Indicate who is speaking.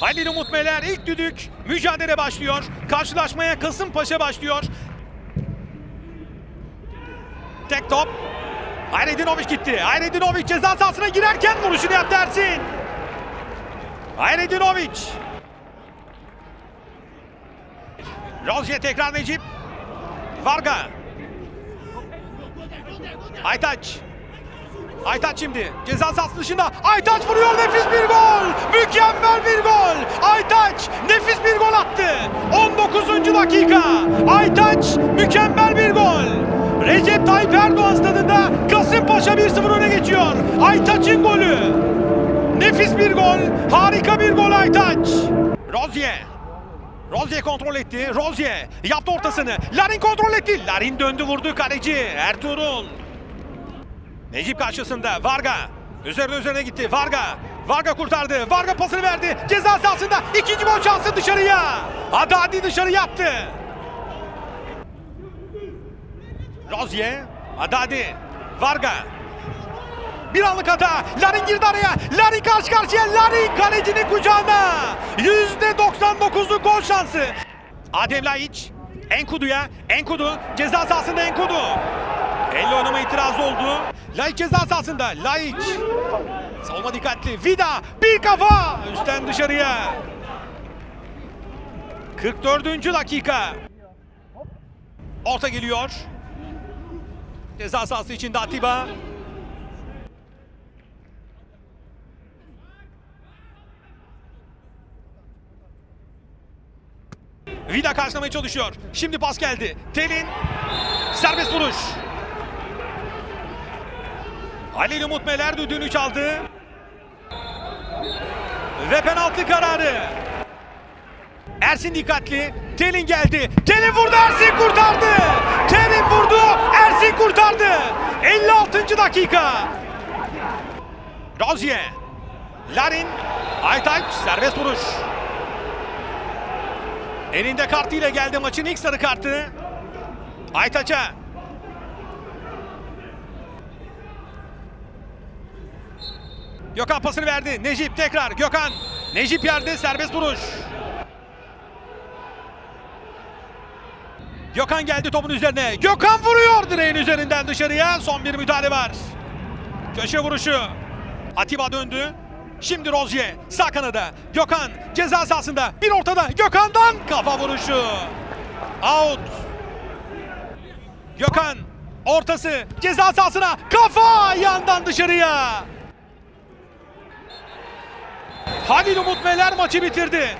Speaker 1: Halil Umut Meler ilk düdük. Mücadele başlıyor. Karşılaşmaya Kasımpaşa başlıyor. Tek top. Hayredinovic gitti. Hayredinovic ceza sahasına girerken vuruşunu yaptı Ersin. Hayredinovic. Rozier tekrar Necip. Varga. Aytaç. Aytaç şimdi ceza sahası dışında Aytaç vuruyor nefis bir gol. Mükemmel bir gol. Aytaç nefis bir gol attı. 19. dakika. Aytaç mükemmel bir gol. Recep Tayyip Erdoğan stadında Kasımpaşa 1-0 öne geçiyor. Aytaç'ın golü. Nefis bir gol. Harika bir gol Aytaç. Rozier. Rozier kontrol etti. Rozier yaptı ortasını. Larin kontrol etti. Larin döndü vurdu kaleci Ertuğrul. Necip karşısında Varga. Üzerine üzerine gitti. Varga. Varga kurtardı. Varga pasını verdi. Ceza sahasında ikinci gol şansı dışarıya. Hadadi dışarı yaptı. Rozier. Hadadi. Varga. Bir anlık hata. Larin girdi araya. Larin karşı karşıya. Larin kalecinin kucağına. %99'luk gol şansı. Adem Laiç. Enkudu'ya. Enkudu. Ceza sahasında Enkudu. Elle oynama itirazı oldu. Laiç ceza sahasında. Laiç. Savunma dikkatli. Vida. Bir kafa. Üstten dışarıya. 44. dakika. Orta geliyor. Ceza sahası içinde Atiba. Vida karşılamaya çalışıyor. Şimdi pas geldi. Telin serbest vuruş. Halil Umut Meler düdüğünü çaldı. Ve penaltı kararı. Ersin dikkatli. Telin geldi. Telin vurdu Ersin kurtardı. Telin vurdu Ersin kurtardı. 56. dakika. Rozier. Larin. Aytaç serbest vuruş. Elinde kartıyla geldi maçın ilk sarı kartı. Aytaç'a. Gökhan pasını verdi. Necip tekrar. Gökhan. Necip yerde serbest vuruş. Gökhan geldi topun üzerine. Gökhan vuruyor direğin üzerinden dışarıya. Son bir müdahale var. Köşe vuruşu. Atiba döndü. Şimdi Rozier sağ kanada. Gökhan ceza sahasında. Bir ortada. Gökhan'dan kafa vuruşu. Out. Gökhan ortası ceza sahasına. Kafa yandan dışarıya. Halil Umut Meler maçı bitirdi.